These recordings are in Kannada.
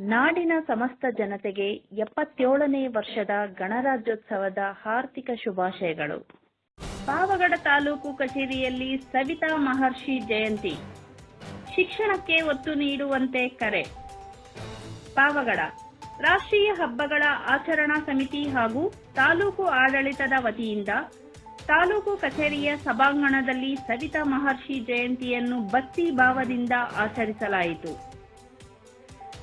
ನಾಡಿನ ಸಮಸ್ತ ಜನತೆಗೆ ಎಪ್ಪತ್ತೇಳನೇ ವರ್ಷದ ಗಣರಾಜ್ಯೋತ್ಸವದ ಹಾರ್ದಿಕ ಶುಭಾಶಯಗಳು. ಪಾವಗಡ ತಾಲೂಕು ಕಚೇರಿಯಲ್ಲಿ ಸವಿತಾ ಮಹರ್ಷಿ ಜಯಂತಿ. ಶಿಕ್ಷಣಕ್ಕೆ ಒತ್ತು ನೀಡುವಂತೆ ಕರೆ. ಪಾವಗಡ ರಾಷ್ಟ್ರೀಯ ಹಬ್ಬಗಳ ಆಚರಣಾ ಸಮಿತಿ ಹಾಗೂ ತಾಲೂಕು ಆಡಳಿತದ ವತಿಯಿಂದ ತಾಲೂಕು ಕಚೇರಿಯ ಸಭಾಂಗಣದಲ್ಲಿ ಸವಿತಾ ಮಹರ್ಷಿ ಜಯಂತಿಯನ್ನು ಭಕ್ತಿ ಭಾವದಿಂದ ಆಚರಿಸಲಾಯಿತು.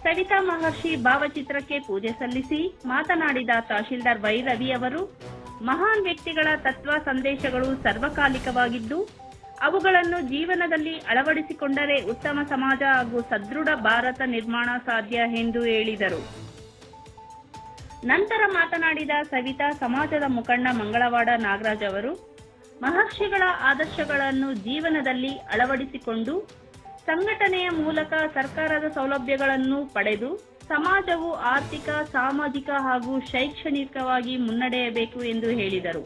ಸವಿತಾ ಮಹರ್ಷಿ ಭಾವಚಿತ್ರಕ್ಕೆ ಪೂಜೆ ಸಲ್ಲಿಸಿ ಮಾತನಾಡಿದ ತಹಶೀಲ್ದಾರ್ ವೈ ರವಿ ಅವರು, ಮಹಾನ್ ವ್ಯಕ್ತಿಗಳ ತತ್ವ ಸಂದೇಶಗಳು ಸರ್ವಕಾಲಿಕವಾಗಿದ್ದು, ಅವುಗಳನ್ನು ಜೀವನದಲ್ಲಿ ಅಳವಡಿಸಿಕೊಂಡರೆ ಉತ್ತಮ ಸಮಾಜ ಹಾಗೂ ಸದೃಢ ಭಾರತ ನಿರ್ಮಾಣ ಸಾಧ್ಯ ಎಂದು ಹೇಳಿದರು. ನಂತರ ಮಾತನಾಡಿದ ಸವಿತಾ ಸಮಾಜದ ಮುಖಂಡ ಮಂಗಳವಾಡ ನಾಗರಾಜ್ ಅವರು, ಮಹರ್ಷಿಗಳ ಆದರ್ಶಗಳನ್ನು ಜೀವನದಲ್ಲಿ ಅಳವಡಿಸಿಕೊಂಡು ಸಂಘಟನೆಯ ಮೂಲಕ ಸರ್ಕಾರದ ಸೌಲಭ್ಯಗಳನ್ನು ಪಡೆದು ಸಮಾಜವು ಆರ್ಥಿಕ, ಸಾಮಾಜಿಕ ಹಾಗೂ ಶೈಕ್ಷಣಿಕವಾಗಿ ಮುನ್ನಡೆಯಬೇಕು ಎಂದು ಹೇಳಿದರು.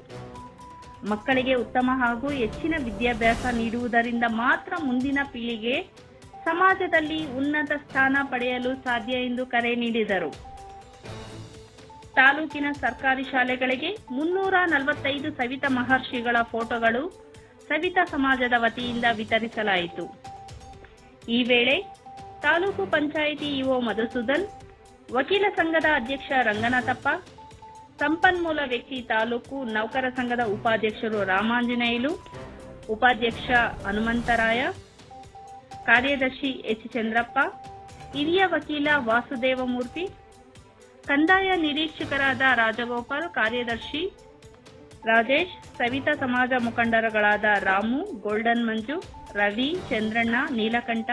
ಮಕ್ಕಳಿಗೆ ಉತ್ತಮ ಹಾಗೂ ಹೆಚ್ಚಿನ ವಿದ್ಯಾಭ್ಯಾಸ ನೀಡುವುದರಿಂದ ಮಾತ್ರ ಮುಂದಿನ ಪೀಳಿಗೆ ಸಮಾಜದಲ್ಲಿ ಉನ್ನತ ಸ್ಥಾನ ಪಡೆಯಲು ಸಾಧ್ಯ ಎಂದು ಕರೆ ನೀಡಿದರು. ತಾಲೂಕಿನ ಸರ್ಕಾರಿ ಶಾಲೆಗಳಿಗೆ ಮುನ್ನೂರ ನಲವತ್ತೈದು ಸವಿತಾ ಮಹರ್ಷಿಗಳ ಫೋಟೋಗಳು ಸವಿತಾ ಸಮಾಜದ ವತಿಯಿಂದ ವಿತರಿಸಲಾಯಿತು. ಈ ವೇಳೆ ತಾಲೂಕು ಪಂಚಾಯಿತಿ ಇಒ ಮಧುಸೂದನ್, ವಕೀಲ ಸಂಘದ ಅಧ್ಯಕ್ಷ ರಂಗನಾಥಪ್ಪ, ಸಂಪನ್ಮೂಲ ವ್ಯಕ್ತಿ ತಾಲೂಕು ನೌಕರ ಸಂಘದ ಉಪಾಧ್ಯಕ್ಷರು ರಾಮಾಂಜನೇಯುಲು, ಉಪಾಧ್ಯಕ್ಷ ಹನುಮಂತರಾಯ, ಕಾರ್ಯದರ್ಶಿ ಎಚ್ ಚಂದ್ರಪ್ಪ ಹಿರಿಯ ವಕೀಲ ವಾಸುದೇವಮೂರ್ತಿ, ಕಂದಾಯ ನಿರೀಕ್ಷಕರಾದ ರಾಜಗೋಪಾಲ್, ಕಾರ್ಯದರ್ಶಿ ರಾಜೇಶ್, ಸವಿತಾ ಸಮಾಜ ಮುಖಂಡರುಗಳಾದ ರಾಮು, ಗೋಲ್ಡನ್ ಮಂಜು ರವಿ, ಚಂದ್ರಣ್ಣ, ನೀಲಕಂಠ,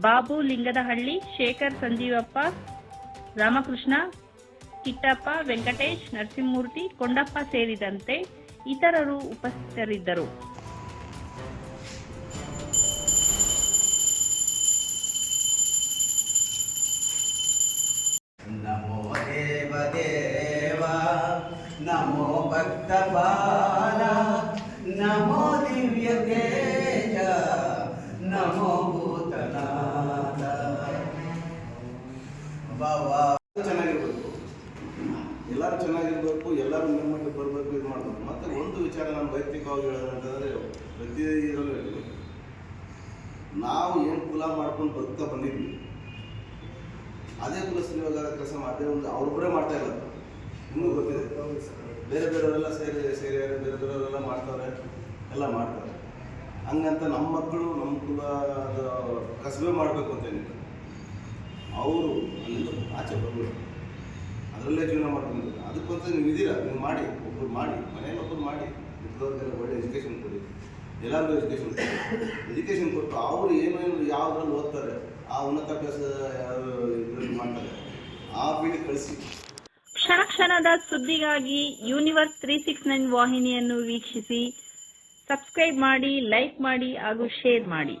ಬಾಬು ಲಿಂಗದಹಳ್ಳಿ, ಶೇಖರ್ ಸಂಜೀವಪ್ಪ, ರಾಮಕೃಷ್ಣ, ಕಿಟ್ಟಪ್ಪ, ವೆಂಕಟೇಶ್, ನರಸಿಂಹಮೂರ್ತಿ, ಕೊಂಡಪ್ಪ ಸೇರಿದಂತೆ ಇತರರು ಉಪಸ್ಥಿತರಿದ್ದರು. ನಮೋ ದೇವ ದೇವ, ನಮೋ ಭಕ್ತ ವೈಯಕ್ತಿಕವಾಗಿ ಹೇಳೋದಂತಂದರೆ ಪ್ರತಿ ಇರಬೇಕು ನಾವು ಏನು ಕುಲ ಮಾಡ್ಕೊಂಡು ಬದುಕ್ತಾ ಬಂದಿದ್ವಿ, ಅದೇ ಕುಲ ಇವಾಗ ಕೆಲಸ ಅದೇ ಒಂದು ಅವ್ರೊಬ್ಬರೇ ಮಾಡ್ತಾ ಇಲ್ಲ ಇನ್ನೂ ಗೊತ್ತಿದೆ. ಬೇರೆ ಬೇರೆಯವರೆಲ್ಲ ಸೇರಿ ಸೇರಿ, ಬೇರೆ ಬೇರೆಯವರೆಲ್ಲ ಮಾಡ್ತಾರೆ, ಎಲ್ಲ ಮಾಡ್ತಾರೆ. ಹಂಗಂತ ನಮ್ಮ ಮಕ್ಕಳು ನಮ್ಮ ಕುಲದ ಕಸಬೆ ಮಾಡಬೇಕು ಅಂತ ಏನಿಲ್ಲ. ಅವರು ಅಲ್ಲಿಂದ ಆಚೆ ಬರಬೇಕು ಅದರಲ್ಲೇ ಜೀವನ ಮಾಡ್ಕೊಂಡು ಅದಕ್ಕಂತ ನೀವು ಇದ್ದೀರಾ ನೀವು ಮಾಡಿ ಒಬ್ಬರು ಮಾಡಿ, ಮನೆಯಲ್ಲಿ ಒಬ್ಬರು ಮಾಡಿ. ಮಿಕ್ಕದವ್ರಿಗೆಲ್ಲ ಒಳ್ಳೆ ಎಜುಕೇಷನ್ ಕೊಡಿ. ಎಲ್ಲರಿಗೂ ಎಜುಕೇಷನ್ ಕೊಡಿ. ಎಜುಕೇಷನ್ ಕೊಟ್ಟು ಅವರು ಏನೇನು ಯಾವುದ್ರಲ್ಲಿ ಓದ್ತಾರೆ, ಆ ಯಾರು ಇದರಲ್ಲಿ ಮಾಡ್ತಾರೆ, ಆ ಫೀಲ್ಡ್ ಕಳಿಸಿ. ಕ್ಷಣ ಕ್ಷಣದ ಸುದ್ದಿಗಾಗಿ ಯೂನಿವರ್ಸ್ ತ್ರೀ ಸಿಕ್ಸ್ ನೈನ್ ವಾಹಿನಿಯನ್ನು ವೀಕ್ಷಿಸಿ ಸಬ್ಸ್ಕ್ರೈಬ್ ಮಾಡಿ ಲೈಕ್ ಮಾಡಿ ಹಾಗೂ ಶೇರ್ ಮಾಡಿ.